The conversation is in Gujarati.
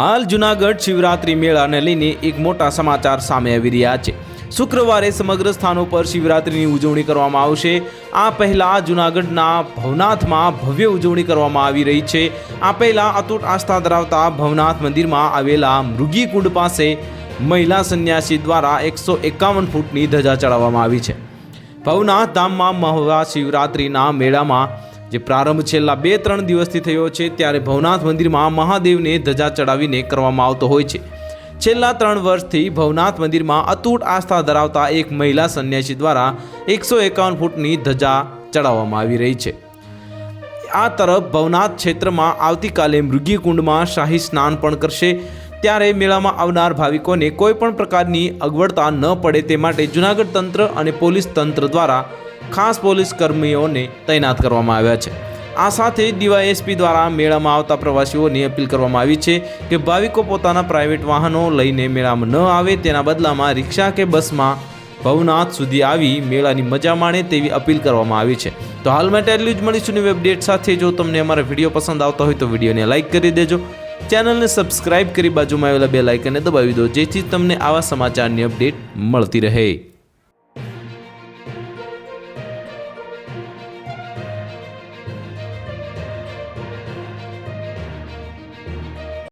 હાલ જુનાગઢ શિવરાત્રી મેળાને લઈને એક મોટા સમાચાર સામે આવી રહ્યા છે. શુક્રવારે સમગ્ર સ્થાનો પર શિવરાત્રીની ઉજવણી કરવામાં આવશે. આ પહેલા જુનાગઢના ભવનાથમાં ભવ્ય ઉજવણી કરવામાં આવી રહી છે. આ પહેલા અતૂટ આસ્થા ધરાવતા ભવનાથ મંદિરમાં આવેલા મૃગી કુંડ પાસે મહિલા સંન્યાસી દ્વારા એકસો એકાવન ફૂટની ધજા ચડાવવામાં આવી છે. ભવનાથ ધામમાં મહાશિવરાત્રિના મેળામાં જે પ્રારંભ છેલ્લા બે, ત્રણ દિવસથી થયો છે, ત્યારે ભવનાથ મંદિરમાં મહાદેવને ધજા ચડાવીને કરવામાં આવતો હોય છે. છેલ્લા ત્રણ વર્ષથી ભવનાથ મંદિરમાં અતૂટ આસ્થા ધરાવતા એક મહિલા સંન્યાસી દ્વારા એકસો એકાવન ફૂટની ધજા ચડાવવામાં આવી રહી છે. આ તરફ ભવનાથ ક્ષેત્રમાં આવતીકાલે મૃગીકુંડમાં શાહી સ્નાન પણ કરશે. ત્યારે મેળામાં આવનાર ભાવિકોને કોઈ પણ પ્રકારની અગવડતા ન પડે તે માટે જુનાગઢ તંત્ર અને પોલીસ તંત્ર દ્વારા ખાસ પોલીસ કર્મીઓને તૈનાત કરવામાં આવ્યા છે. આ સાથે ડીવાયએસપી દ્વારા મેળામાં આવતા પ્રવાસીઓની અપીલ કરવામાં આવી છે કે ભાવિકો પોતાના પ્રાઇવેટ વાહનો લઈને મેળામાં ન આવે તેના બદલામાં રિક્ષા કે બસમાં ભવનાથ સુધી આવી મેળાની મજા માણે તેવી અપીલ કરવામાં આવી છે. તો હાલ માટે એટલું જ મળીશું નવી અપડેટ સાથે. જો તમને અમારા વીડિયો પસંદ આવતા હોય તો વિડીયોને લાઇક કરી દેજો. ચેનલને સબસ્ક્રાઇબ કરી બાજુમાં આવેલા બે લાઇકને દબાવી દો જેથી તમને આવા સમાચારની અપડેટ મળતી રહે.